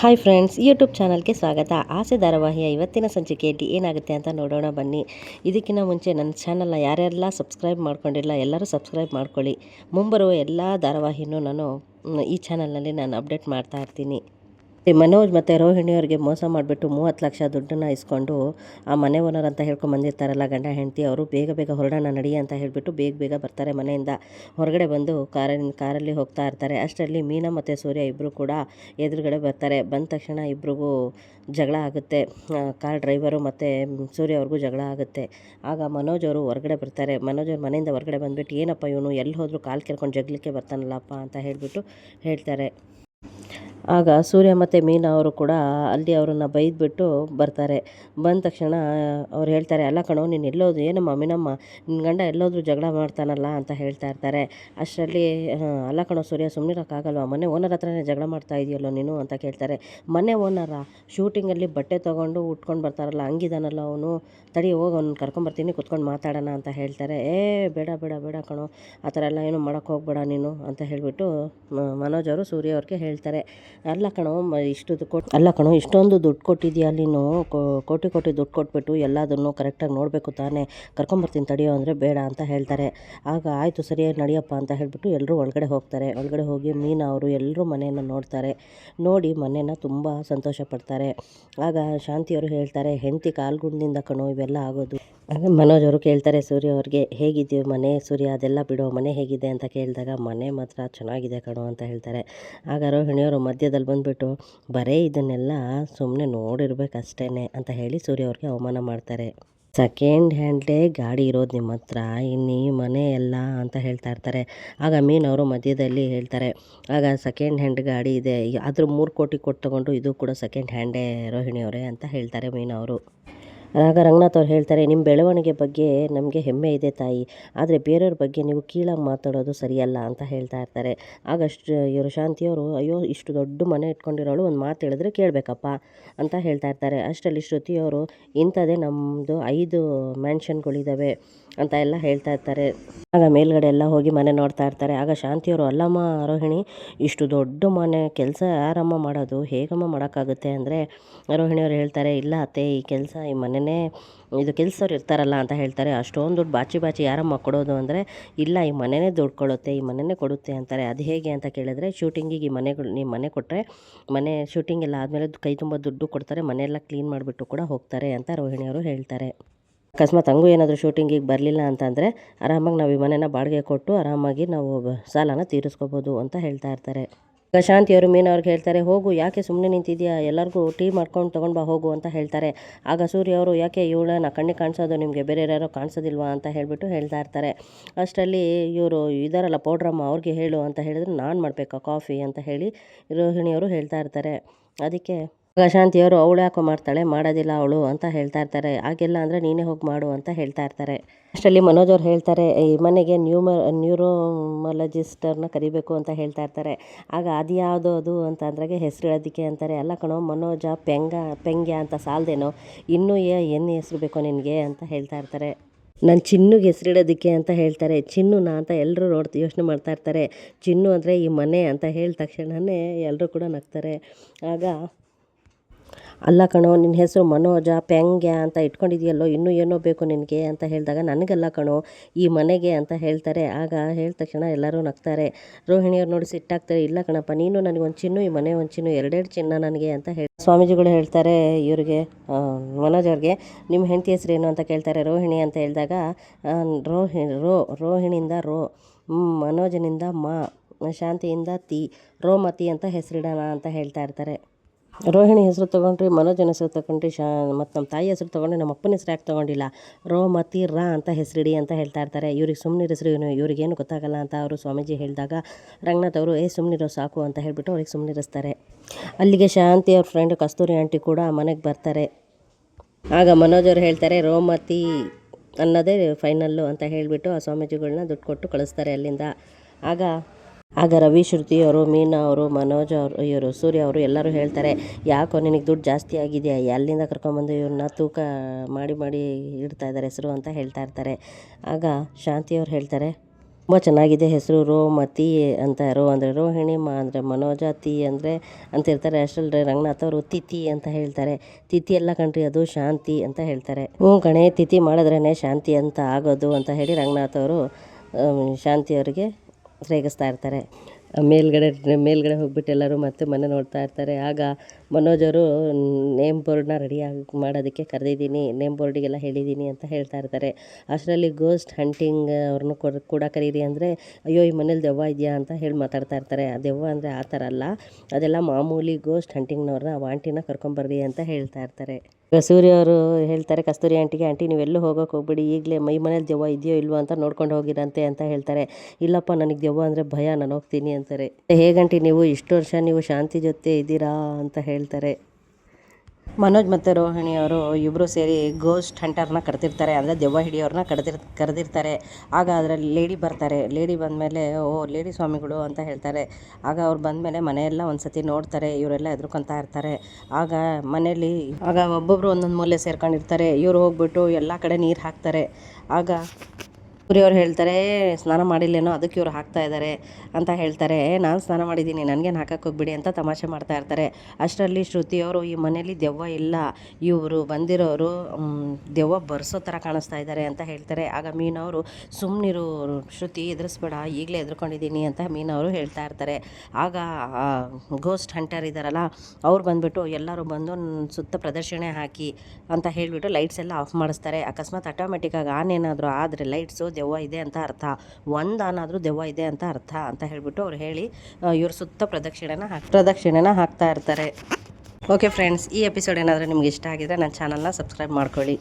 Hi friends YouTube ಚಾನಲ್ಗೆ ಸ್ವಾಗತ. ಆಸೆ ಧಾರಾವಾಹಿಯ ಇವತ್ತಿನ ಸಂಚಿಕೆಯಲ್ಲಿ ಏನಾಗುತ್ತೆ ಅಂತ ನೋಡೋಣ, ಬನ್ನಿ. ಇದಕ್ಕಿಂತ ಮುಂಚೆ ನನ್ನ ಚಾನಲ್ನ ಯಾರೆಲ್ಲ ಸಬ್ಸ್ಕ್ರೈಬ್ ಮಾಡ್ಕೊಂಡಿಲ್ಲ, ಎಲ್ಲರೂ ಸಬ್ಸ್ಕ್ರೈಬ್ ಮಾಡ್ಕೊಳ್ಳಿ. ಮುಂಬರುವ ಎಲ್ಲ ಧಾರಾವಾಹಿನೂ ನಾನು, ಈ ಚಾನಲ್ನಲ್ಲಿ ನಾನು ಅಪ್ಡೇಟ್ ಮಾಡ್ತಾ ಇರ್ತೀನಿ. ಮನೋಜ್ ಮತ್ತು ರೋಹಿಣಿಯವ್ರಿಗೆ ಮೋಸ ಮಾಡಿಬಿಟ್ಟು ಮೂವತ್ತು ಲಕ್ಷ ದುಡ್ಡನ್ನು ಇಸ್ಕೊಂಡು ಆ ಮನೆ ಓನರ್ ಅಂತ ಹೇಳ್ಕೊಂಡು ಬಂದಿರ್ತಾರಲ್ಲ ಗಂಡ ಹೆಂಡತಿ, ಅವರು ಬೇಗ ಬೇಗ ಹೊರಡೋಣ ನಡಿ ಅಂತ ಹೇಳಿಬಿಟ್ಟು ಬೇಗ ಬೇಗ ಬರ್ತಾರೆ ಮನೆಯಿಂದ. ಹೊರಗಡೆ ಬಂದು ಕಾರಿನ, ಕಾರಲ್ಲಿ ಹೋಗ್ತಾ ಇರ್ತಾರೆ. ಅಷ್ಟರಲ್ಲಿ ಮೀನಾ ಮತ್ತು ಸೂರ್ಯ ಇಬ್ಬರು ಕೂಡ ಎದುರುಗಡೆ ಬರ್ತಾರೆ. ಬಂದ ತಕ್ಷಣ ಇಬ್ರಿಗೂ ಜಗಳ ಆಗುತ್ತೆ. ಕಾರ್ ಡ್ರೈವರು ಮತ್ತು ಸೂರ್ಯ ಅವ್ರಿಗೂ ಜಗಳ ಆಗುತ್ತೆ. ಆಗ ಮನೋಜ್ ಅವರು ಹೊರಗಡೆ ಬರ್ತಾರೆ. ಮನೋಜ್ ಅವ್ರ ಮನೆಯಿಂದ ಹೊರಗಡೆ ಬಂದುಬಿಟ್ಟು, ಏನಪ್ಪ ಇವನು, ಎಲ್ಲಿ ಹೋದರೂ ಕಾಲು ಕೆರ್ಕೊಂಡು ಜಗ್ಲಿಕ್ಕೆ ಬರ್ತಾನಲ್ಲಪ್ಪ ಅಂತ ಹೇಳಿಬಿಟ್ಟು ಹೇಳ್ತಾರೆ. ಆಗ ಸೂರ್ಯ ಮತ್ತು ಮೀನಾ ಅವರು ಕೂಡ ಅಲ್ಲಿ ಅವರನ್ನು ಬೈದ್ಬಿಟ್ಟು ಬರ್ತಾರೆ. ಬಂದ ತಕ್ಷಣ ಅವ್ರು ಹೇಳ್ತಾರೆ, ಅಲ್ಲ ಕಣೋ, ನೀನು ಎಲ್ಲೋದು ಏನಮ್ಮ ಮೀನಮ್ಮ ನಿನ್ನ ಗಂಡ ಎಲ್ಲೋದ್ರೂ ಜಗಳ ಮಾಡ್ತಾನಲ್ಲ ಅಂತ ಹೇಳ್ತಾ ಇರ್ತಾರೆ. ಅಷ್ಟರಲ್ಲಿ ಅಲ್ಲ ಕಣೋ ಸೂರ್ಯ ಸುಮ್ಮನಿರೋಕ್ಕಾಗಲ್ವ ಮನೆ ಓನರ್ ಹತ್ರನೇ ಜಗಳ ಮಾಡ್ತಾ ಇದೆಯಲ್ಲೋ ನೀನು? ಅಂತ ಕೇಳ್ತಾರೆ. ಮನೆ ಓನರ ಶೂಟಿಂಗಲ್ಲಿ ಬಟ್ಟೆ ತೊಗೊಂಡು ಉಟ್ಕೊಂಡು ಬರ್ತಾರಲ್ಲ, ಹಂಗಿದಾನಲ್ಲ ಅವನು? ತಡಿ, ಹೋಗಿ ಅವ್ನು ಕರ್ಕೊಂಬರ್ತೀನಿ ಕುತ್ಕೊಂಡು ಮಾತಾಡೋಣ ಅಂತ ಹೇಳ್ತಾರೆ. ಏ, ಬೇಡ ಬೇಡ ಬೇಡ ಕಣೋ, ಆ ಥರ ಎಲ್ಲ ಏನು ಮಾಡೋಕ್ಕೆ ಹೋಗ್ಬೇಡ ನೀನು? ಅಂತ ಹೇಳಿಬಿಟ್ಟು ಮನೋಜ್ ಅವರು ಸೂರ್ಯ ಅವ್ರಿಗೆ ಹೇಳ್ತಾರೆ. ಅಲ್ಲ ಕಣೋ ಇಷ್ಟು ಕೊಟ್ಟು ಅಲ್ಲ ಕಣೋ, ಇಷ್ಟೊಂದು ದುಡ್ಡು ಕೊಟ್ಟಿದ್ಯಾ ನೀನು? ಕೋಟಿ ಕೋಟಿ ದುಡ್ಡು ಕೊಟ್ಬಿಟ್ಟು ಎಲ್ಲದನ್ನು ಕರೆಕ್ಟಾಗಿ ನೋಡಬೇಕು ತಾನೇ. ಕರ್ಕೊಂಬರ್ತೀನಿ ತಡಿಯೋ ಅಂದರೆ ಬೇಡ ಅಂತ ಹೇಳ್ತಾರೆ. ಆಗ ಆಯಿತು ಸರಿಯಾಗಿ ನಡಿಯಪ್ಪ ಅಂತ ಹೇಳಿಬಿಟ್ಟು ಎಲ್ಲರೂ ಒಳಗಡೆ ಹೋಗ್ತಾರೆ. ಒಳಗಡೆ ಹೋಗಿ ಮೀನಾ ಅವರು ಎಲ್ಲರೂ ಮನೆಯನ್ನು ನೋಡ್ತಾರೆ. ನೋಡಿ ಮನೆಯನ್ನು ತುಂಬ ಸಂತೋಷ ಪಡ್ತಾರೆ. ಆಗ ಶಾಂತಿಯವರು ಹೇಳ್ತಾರೆ, ಹೆಂಡತಿ ಕಾಲ್ಗುಂಡಿಂದ ಕಣೋ, ಇವೆಲ್ಲ ಆಗೋದು. ಆಗ ಮನೋಜ್ ಅವರು ಕೇಳ್ತಾರೆ, ಸೂರ್ಯ ಅವ್ರಿಗೆ ಹೇಗಿದ್ದೀವಿ ಮನೆ, ಸೂರ್ಯ ಅದೆಲ್ಲ ಬಿಡೋ ಮನೆ ಹೇಗಿದೆ? ಅಂತ ಕೇಳಿದಾಗ, ಮನೆ ಮಾತ್ರ ಚೆನ್ನಾಗಿದೆ ಕಣೋ ಅಂತ ಹೇಳ್ತಾರೆ. ಆಗ ರೋಹಿಣಿಯವರು ಮಧ್ಯದಲ್ಲಿ ಬಂದುಬಿಟ್ಟು, ಬರೀ ಇದನ್ನೆಲ್ಲ ಸುಮ್ಮನೆ ನೋಡಿರ್ಬೇಕಷ್ಟೇ ಅಂತ ಹೇಳಿ ಸೂರ್ಯ ಅವ್ರಿಗೆ ಅವಮಾನ ಮಾಡ್ತಾರೆ. ಸೆಕೆಂಡ್ ಹ್ಯಾಂಡ್ಲೇ ಗಾಡಿ ಇರೋದು ನಿಮ್ಮ ಹತ್ರ, ಇನ್ನು ಮನೆ ಎಲ್ಲ ಅಂತ ಹೇಳ್ತಾ ಇರ್ತಾರೆ. ಆಗ ಮೀನ್ ಅವರು ಮಧ್ಯದಲ್ಲಿ ಹೇಳ್ತಾರೆ, ಆಗ ಸೆಕೆಂಡ್ ಹ್ಯಾಂಡ್ ಗಾಡಿ ಇದೆ, ಆದರೂ ಮೂರು ಕೋಟಿ ಕೊಟ್ಟು ತಗೊಂಡು ಇದು ಕೂಡ ಸೆಕೆಂಡ್ ಹ್ಯಾಂಡೇ ರೋಹಿಣಿ ಅವರೇ ಅಂತ ಹೇಳ್ತಾರೆ ಮೀನವರು ಆಗ ರಂಗನಾಥ್ ಅವ್ರು ಹೇಳ್ತಾರೆ ನಿಮ್ಮ ಬೆಳವಣಿಗೆ ಬಗ್ಗೆ ನಮಗೆ ಹೆಮ್ಮೆ ಇದೆ ತಾಯಿ, ಆದರೆ ಬೇರೆಯವ್ರ ಬಗ್ಗೆ ನೀವು ಕೀಳಾಗಿ ಮಾತಾಡೋದು ಸರಿಯಲ್ಲ ಅಂತ ಹೇಳ್ತಾ ಇರ್ತಾರೆ. ಆಗ ಅಷ್ಟು ಇವರು ಶಾಂತಿಯವರು ಅಯ್ಯೋ, ಇಷ್ಟು ದೊಡ್ಡ ಮನೆ ಇಟ್ಕೊಂಡಿರೋಳು, ಒಂದು ಮಾತು ಹೇಳಿದ್ರೆ ಕೇಳಬೇಕಪ್ಪ ಅಂತ ಹೇಳ್ತಾ ಇರ್ತಾರೆ. ಅಷ್ಟರಲ್ಲಿ ಶ್ರುತಿಯವರು ಇಂಥದ್ದೇ ನಮ್ಮದು ಐದು ಮ್ಯಾನ್ಷನ್ಗಳಿದ್ದಾವೆ ಅಂತ ಎಲ್ಲ ಹೇಳ್ತಾ ಇರ್ತಾರೆ. ಆಗ ಮೇಲ್ಗಡೆ ಎಲ್ಲ ಹೋಗಿ ಮನೆ ನೋಡ್ತಾ ಇರ್ತಾರೆ. ಆಗ ಶಾಂತಿಯವರು ಅಲ್ಲಮ್ಮ ರೋಹಿಣಿ ಇಷ್ಟು ದೊಡ್ಡ ಮನೆ, ಕೆಲಸ ಯಾರಮ್ಮ ಮಾಡೋದು? ಹೇಗಮ್ಮ ಮಾಡೋಕ್ಕಾಗುತ್ತೆ? ಅಂದರೆ ರೋಹಿಣಿಯವರು ಹೇಳ್ತಾರೆ, ಇಲ್ಲ ಅತ್ತೆ, ಈ ಕೆಲಸ ಈ ಮನೆನೇ ಇದು ಕೆಲಸವ್ರು ಇರ್ತಾರಲ್ಲ ಅಂತ ಹೇಳ್ತಾರೆ. ಅಷ್ಟೊಂದು ದುಡ್ಡು ಬಾಚಿ ಬಾಚಿ ಯಾರಮ್ಮ ಕೊಡೋದು ಅಂದರೆ, ಇಲ್ಲ ಈ ಮನೆನೇ ದುಡ್ಡು ಈ ಮನೆನೇ ಕೊಡುತ್ತೆ ಅಂತಾರೆ. ಅದು ಹೇಗೆ ಅಂತ ಕೇಳಿದ್ರೆ ಶೂಟಿಂಗಿಗೆ ಈ ಮನೆಗಳು ನೀವು ಮನೆ ಕೊಟ್ಟರೆ ಮನೆ ಶೂಟಿಂಗ್ ಎಲ್ಲ ಆದಮೇಲೆ ಕೈ ತುಂಬ ದುಡ್ಡು ಕೊಡ್ತಾರೆ, ಮನೆಯೆಲ್ಲ ಕ್ಲೀನ್ ಮಾಡಿಬಿಟ್ಟು ಕೂಡ ಹೋಗ್ತಾರೆ ಅಂತ ರೋಹಿಣಿಯವರು ಹೇಳ್ತಾರೆ. ಅಕಸ್ಮಾತ್ ಹಂಗೂ ಏನಾದರೂ ಶೂಟಿಂಗಿಗೆ ಬರಲಿಲ್ಲ ಅಂತಂದರೆ ಆರಾಮಾಗಿ ನಾವು ಈ ಮನೆನ ಬಾಡಿಗೆ ಕೊಟ್ಟು ಆರಾಮಾಗಿ ನಾವು ಸಾಲನ ತೀರಿಸ್ಕೋಬೋದು ಅಂತ ಹೇಳ್ತಾ ಇರ್ತಾರೆ. ಮೀನು ಮೀನವ್ರಿಗೆ ಹೇಳ್ತಾರೆ, ಹೋಗು, ಯಾಕೆ ಸುಮ್ಮನೆ ನಿಂತಿದ್ಯಾ ಎಲ್ಲರಿಗೂ ಟೀ ಮಾಡ್ಕೊಂಡು ತೊಗೊಂಡು ಬಾ, ಹೋಗು, ಅಂತ ಹೇಳ್ತಾರೆ. ಆಗ ಸೂರ್ಯ ಅವರು, ಯಾಕೆ ಇವಳನ್ನ ಕಣ್ಣಿಗೆ ಕಾಣಿಸೋದು ನಿಮಗೆ ಬೇರೆ ಯಾರೋ ಕಾಣಿಸೋದಿಲ್ವಾ? ಅಂತ ಹೇಳಿಬಿಟ್ಟು ಹೇಳ್ತಾ ಇರ್ತಾರೆ. ಅಷ್ಟರಲ್ಲಿ ಇವರು, ಇದಾರಲ್ಲ ಪೌಡ್ರಮ್ಮ, ಅವ್ರಿಗೆ ಹೇಳು, ಅಂತ ಹೇಳಿದ್ರೆ, ನಾನು ಮಾಡಬೇಕಾ ಕಾಫಿ? ಅಂತ ಹೇಳಿ ರೋಹಿಣಿಯವರು ಹೇಳ್ತಾ ಇರ್ತಾರೆ. ಅದಕ್ಕೆ ಆಗ ಶಾಂತಿಯವರು ಅವಳು ಯಾಕೋ ಮಾಡ್ತಾಳೆ? ಮಾಡೋದಿಲ್ಲ ಅವಳು ಅಂತ ಹೇಳ್ತಾ ಇರ್ತಾರೆ. ಹಾಗೆಲ್ಲ ಅಂದರೆ ನೀನೇ ಹೋಗಿ ಮಾಡು ಅಂತ ಹೇಳ್ತಾ ಇರ್ತಾರೆ. ಅಷ್ಟರಲ್ಲಿ ಮನೋಜ್ ಅವ್ರು ಹೇಳ್ತಾರೆ, ಈ ಮನೆಗೆ ನ್ಯೂಮ ನ್ಯೂರೋಮಾಲಜಿಸ್ಟರ್ನ ಕರಿಬೇಕು ಅಂತ ಹೇಳ್ತಾ ಇರ್ತಾರೆ. ಆಗ, ಅದು ಯಾವುದು ಅದು? ಅಂತ ಅಂದ್ರಾಗೆ ಹೆಸರು ಹೇಳೋದಕ್ಕೆ ಅಂತಾರೆ. ಅಲ್ಲ ಕಣೋ, ಮನೋಜ ಪೆಂಗ, ಪೆಂಗ್ಯ ಅಂತ ಸಾಲ್ದೇನೋ, ಇನ್ನೂ ಏ ಏನು ಹೆಸರು ಬೇಕೋ ನಿನಗೆ? ಅಂತ ಹೇಳ್ತಾ ಇರ್ತಾರೆ. ನಾನು ಚಿನ್ನುಗೆ ಹೆಸರಿಡೋದಕ್ಕೆ ಅಂತ ಹೇಳ್ತಾರೆ. ಚಿನ್ನುನಾ ಅಂತ ಎಲ್ಲರೂ ನೋಡ್ತಾ ಯೋಚನೆ ಮಾಡ್ತಾ ಇರ್ತಾರೆ. ಚಿನ್ನು ಅಂದರೆ ಈ ಮನೆ ಅಂತ ಹೇಳಿದ ತಕ್ಷಣವೇ ಎಲ್ಲರೂ ಕೂಡ ನಗ್ತಾರೆ. ಆಗ ಅಲ್ಲ ಕಣೋ, ನಿನ್ನ ಹೆಸರು ಮನೋಜ, ಪೆಂಗ್ಯ ಅಂತ ಇಟ್ಕೊಂಡಿದ್ಯಲ್ಲೋ, ಇನ್ನೂ ಏನೋ ಬೇಕು ನಿನಗೆ ಅಂತ ಹೇಳಿದಾಗ ನನಗಲ್ಲ ಕಣೋ, ಈ ಮನೆಗೆ ಅಂತ ಹೇಳ್ತಾರೆ. ಆಗ ಹೇಳಿದ ತಕ್ಷಣ ಎಲ್ಲರೂ ನಗ್ತಾರೆ. ರೋಹಿಣಿಯವ್ರು ನೋಡಿ ಸಿಟ್ಟಾಗ್ತಾರೆ, ಇಲ್ಲ ಕಣಪ್ಪ, ನೀನು ನನಗೆ ಒಂದು ಚಿನ್ನು, ಈ ಮನೆ ಒಂದು ಚಿನ್ನು, ಎರಡೆರಡು ಚಿನ್ನ ನನಗೆ ಅಂತ ಹೇಳಿ, ಸ್ವಾಮೀಜಿಗಳು ಹೇಳ್ತಾರೆ ಇವರಿಗೆ ಮನೋಜ್ ಅವ್ರಿಗೆ, ನಿಮ್ಮ ಹೆಂಡತಿ ಹೆಸರು ಏನು ಅಂತ ಕೇಳ್ತಾರೆ ರೋಹಿಣಿ ಅಂತ ಹೇಳಿದಾಗ ರೋಹಿ, ರೋ, ರೋಹಿಣಿಯಿಂದ ರೋ ಮನೋಜನಿಂದ ಮಾ, ಶಾಂತಿಯಿಂದ ತಿ, ರೋಮತಿ ಅಂತ ಹೆಸರಿಡೋಣ ಅಂತ ಹೇಳ್ತಾ ಇರ್ತಾರೆ. ರೋಹಿಣಿ ಹೆಸರು ತೊಗೊಂಡ್ರಿ ಮನೋಜನ ಹೆಸರು ತೊಗೊಂಡ್ರಿ, ಶಾ, ಮತ್ತು ನಮ್ಮ ತಾಯಿ ಹೆಸರು ತೊಗೊಂಡ್ರಿ ನಮ್ಮ ಅಪ್ಪನ ಹೆಸರು ಯಾಕೆ ತೊಗೊಂಡಿಲ್ಲ? ರೋ ಮತಿ ರಾ ಅಂತ ಹೆಸರಿಡಿ ಅಂತ ಹೇಳ್ತಾ ಇರ್ತಾರೆ. ಇವ್ರಿಗೆ ಸುಮ್ಮನೆ ಹೆಸರು ಏನು ಇವ್ರಿಗೇನು ಗೊತ್ತಾಗಲ್ಲ ಅಂತ ಅವರು ಸ್ವಾಮೀಜಿ ಹೇಳಿದಾಗ, ರಂಗನಾಥ್ ಅವರು, ಏ ಸುಮ್ಮನಿರೋ ಸಾಕು ಅಂತ ಹೇಳಿಬಿಟ್ಟು ಅವ್ರಿಗೆ ಸುಮ್ಮನಿರಿಸ್ತಾರೆ ಅಲ್ಲಿಗೆ ಶಾಂತಿ ಅವ್ರ ಫ್ರೆಂಡ್ ಕಸ್ತೂರಿ ಆಂಟಿ ಕೂಡ ಮನೆಗೆ ಬರ್ತಾರೆ. ಆಗ ಮನೋಜ್ ಅವರು ಹೇಳ್ತಾರೆ, ರೋಮತಿ ಅನ್ನೋದೇ ಫೈನಲ್ಲು ಅಂತ ಹೇಳಿಬಿಟ್ಟು ಆ ಸ್ವಾಮೀಜಿಗಳನ್ನ ದುಡ್ಡು ಕೊಟ್ಟು ಕಳಿಸ್ತಾರೆ ಅಲ್ಲಿಂದ. ಆಗ ಆಗ ರವಿ, ಶ್ರುತಿ ಅವರು, ಮೀನಾ ಅವರು, ಮನೋಜ್ ಅವರು, ಇವರು, ಸೂರ್ಯ ಅವರು ಎಲ್ಲರೂ ಹೇಳ್ತಾರೆ, ಯಾಕೋ ನಿನಗೆ ದುಡ್ಡು ಜಾಸ್ತಿ ಆಗಿದೆಯಾ? ಎಲ್ಲಿಂದ ಕರ್ಕೊಂಬಂದು ಇವ್ರನ್ನ ತೂಕ ಮಾಡಿ ಮಾಡಿ ಇಡ್ತಾ ಇದ್ದಾರೆ ಹೆಸರು ಅಂತ ಹೇಳ್ತಾ ಇರ್ತಾರೆ. ಆಗ ಶಾಂತಿಯವ್ರು ಹೇಳ್ತಾರೆ, ತುಂಬ ಚೆನ್ನಾಗಿದೆ ಹೆಸರು ರೋಮತಿ ಅಂತ, ರೋ ಅಂದರೆ ರೋಹಿಣಿ, ಮಾ ಅಂದರೆ ಮನೋಜ, ತಿ ಅಂದರೆ ಅಂತ ಇರ್ತಾರೆ. ಅಷ್ಟರಲ್ಲಿ ರಂಗನಾಥ್ ಅವರು ತಿಥಿ ಅಂತ ಹೇಳ್ತಾರೆ. ತಿಥಿ ಎಲ್ಲ ಕಣ್ರಿ, ಅದು ಶಾಂತಿ ಅಂತ ಹೇಳ್ತಾರೆ. ಹ್ಞೂ ಕಣೆ, ತಿಥಿ ಮಾಡಿದ್ರೇ ಶಾಂತಿ ಅಂತ ಆಗೋದು ಅಂತ ಹೇಳಿ ರಂಗನಾಥ್ ಅವರು ಶಾಂತಿ ಅವರಿಗೆ ರೇಗಿಸ್ತಾ ಇರ್ತಾರೆ. ಮೇಲ್ಗಡೆ ಮೇಲ್ಗಡೆ ಹೋಗ್ಬಿಟ್ಟು ಎಲ್ಲರೂ ಮತ್ತೆ ಮನೆ ನೋಡ್ತಾ ಇರ್ತಾರೆ. ಆಗ ಮನೋಜ್ ಅವರು ನೇಮ್ ಬೋರ್ಡ್ನ ರೆಡಿಯಾಗಿ ಮಾಡೋದಕ್ಕೆ ಕರೆದಿದ್ದೀನಿ, ನೇಮ್ ಬೋರ್ಡಿಗೆಲ್ಲ ಹೇಳಿದ್ದೀನಿ ಅಂತ ಹೇಳ್ತಾ ಇರ್ತಾರೆ. ಅಷ್ಟರಲ್ಲಿ ಗೋಸ್ಟ್ ಹಂಟಿಂಗ್ ಅವ್ರನ್ನೂ ಕೊಡ್, ಕೂಡ ಕರೀರಿ ಅಂದರೆ, ಅಯ್ಯೋ, ಈ ಮನೇಲಿ ದೆವ್ವ ಇದೆಯಾ? ಅಂತ ಹೇಳಿ ಮಾತಾಡ್ತಾ ಇರ್ತಾರೆ. ಆ ದೆವ್ವ ಅಂದರೆ ಆ ಥರ ಅಲ್ಲ, ಅದೆಲ್ಲ ಮಾಮೂಲಿ ಗೋಸ್ಟ್ ಹಂಟಿಂಗ್ನವ್ರನ್ನ ಆ ವಾಂಟಿನ ಕರ್ಕೊಂಬರ್ರಿ ಅಂತ ಹೇಳ್ತಾ ಇರ್ತಾರೆ. ಸೂರ್ಯ ಅವರು ಹೇಳ್ತಾರೆ, ಕಸ್ತೂರಿ ಆಂಟಿಗೆ, ಆಂಟಿ, ನೀವೆಲ್ಲೂ ಹೋಗೋಕೆ ಹೋಗ್ಬಿಡಿ. ಈಗಲೇ ಮೈ ಮನೇಲಿ ದೆವ್ವ ಇದೆಯೋ ಇಲ್ವೋ ಅಂತ ನೋಡ್ಕೊಂಡು ಹೋಗಿರಂತೆ ಅಂತ ಹೇಳ್ತಾರೆ. ಇಲ್ಲಪ್ಪ, ನನಗೆ ದೆವ್ವ ಅಂದರೆ ಭಯ, ನಾನು ಹೋಗ್ತೀನಿ ಅಂತಾರೆ. ಹೇಗಂಟಿ ನೀವು? ಇಷ್ಟು ವರ್ಷ ನೀವು ಶಾಂತಿ ಜೊತೆ ಇದ್ದೀರಾ? ಅಂತ ಹೇಳ್ತಾರೆ. ಮನೋಜ್ ಮತ್ತು ರೋಹಿಣಿ ಅವರು ಇಬ್ಬರು ಸೇರಿ ಗೋಸ್ಟ್ ಹಂಟರ್ನ ಕರೆದಿರ್ತಾರೆ. ಅಂದರೆ ದೆವ್ವ ಹಿಡಿಯೋರನ್ನ ಕರೆದಿರ್, ಕರೆದಿರ್ತಾರೆ. ಆಗ ಅದರಲ್ಲಿ ಲೇಡಿ ಬರ್ತಾರೆ. ಲೇಡಿ ಬಂದಮೇಲೆ, ಓ ಲೇಡಿ ಸ್ವಾಮಿಗಳು ಅಂತ ಹೇಳ್ತಾರೆ. ಆಗ ಅವ್ರು ಬಂದಮೇಲೆ ಮನೆಯೆಲ್ಲ ಒಂದು ಸತಿ ನೋಡ್ತಾರೆ. ಇವರೆಲ್ಲ ಎದುರ್ಕೊತಾ ಇರ್ತಾರೆ. ಆಗ ಮನೆಯಲ್ಲಿ, ಆಗ ಒಬ್ಬೊಬ್ಬರು ಒಂದೊಂದು ಮೂಲೆ ಸೇರ್ಕೊಂಡಿರ್ತಾರೆ. ಇವರು ಹೋಗ್ಬಿಟ್ಟು ಎಲ್ಲ ಕಡೆ ನೀರು ಹಾಕ್ತಾರೆ. ಆಗ ಸೂರ್ಯವ್ರು ಹೇಳ್ತಾರೆ, ಸ್ನಾನ ಮಾಡಿಲ್ಲೇನೋ ಅದಕ್ಕೆ ಇವ್ರು ಹಾಕ್ತಾ ಇದ್ದಾರೆ ಅಂತ ಹೇಳ್ತಾರೆ. ನಾನು ಸ್ನಾನ ಮಾಡಿದ್ದೀನಿ, ನನಗೇನು ಹಾಕಕ್ಕೆ ಹೋಗ್ಬಿಡಿ ಅಂತ ತಮಾಷೆ ಮಾಡ್ತಾ ಇರ್ತಾರೆ. ಅಷ್ಟರಲ್ಲಿ ಶ್ರುತಿಯವರು ಈ ಮನೇಲಿ ದೆವ್ವ ಇಲ್ಲ, ಇವರು ಬಂದಿರೋರು ದೆವ್ವ ಬರ್ಸೋ ಥರ ಕಾಣಿಸ್ತಾ ಇದ್ದಾರೆ ಅಂತ ಹೇಳ್ತಾರೆ. ಆಗ ಮೀನವರು ಸುಮ್ಮನಿರು ಶ್ರುತಿ ಎದುರಿಸ್ಬೇಡ ಈಗಲೇ ಎದ್ರುಕೊಂಡಿದ್ದೀನಿ ಅಂತ ಮೀನವರು ಹೇಳ್ತಾ ಇರ್ತಾರೆ. ಆಗ ಗೋಸ್ಟ್ ಹಂಟರ್ ಇದ್ದಾರಲ್ಲ ಅವ್ರು ಬಂದುಬಿಟ್ಟು, ಎಲ್ಲರೂ ಬಂದು ಸುತ್ತ ಪ್ರದರ್ಶನ ಹಾಕಿ ಅಂತ ಹೇಳಿಬಿಟ್ಟು ಲೈಟ್ಸ್ ಎಲ್ಲ ಆಫ್ ಮಾಡಿಸ್ತಾರೆ. ಅಕಸ್ಮಾತ್ ಆಟೋಮೆಟಿಕ್ಕಾಗಿ ಆನ್ ಏನಾದರೂ ಆದರೆ ಲೈಟ್ಸು ದೆವ್ವ ಇದೆ ಅಂತ ಅರ್ಥ. ಒಂದಾನಾದರೂ ದೆವ್ವ ಇದೆ ಅಂತ ಅರ್ಥ ಅಂತ ಹೇಳಿಬಿಟ್ಟು ಅವ್ರು ಹೇಳಿ ಇವ್ರ ಸುತ್ತ ಪ್ರದಕ್ಷಿಣೆನ ಹಾಕಿ, ಪ್ರದಕ್ಷಿಣೆನ ಹಾಕ್ತಾ ಇರ್ತಾರೆ. ಓಕೆ ಫ್ರೆಂಡ್ಸ್ ಈ ಎಪಿಸೋಡ್ ಏನಾದರೂ ನಿಮ್ಗೆ ಇಷ್ಟ ಆಗಿದ್ರೆ ನನ್ನ ಚಾನಲ್ನ ಸಬ್ಸ್ಕ್ರೈಬ್ ಮಾಡ್ಕೊಳ್ಳಿ.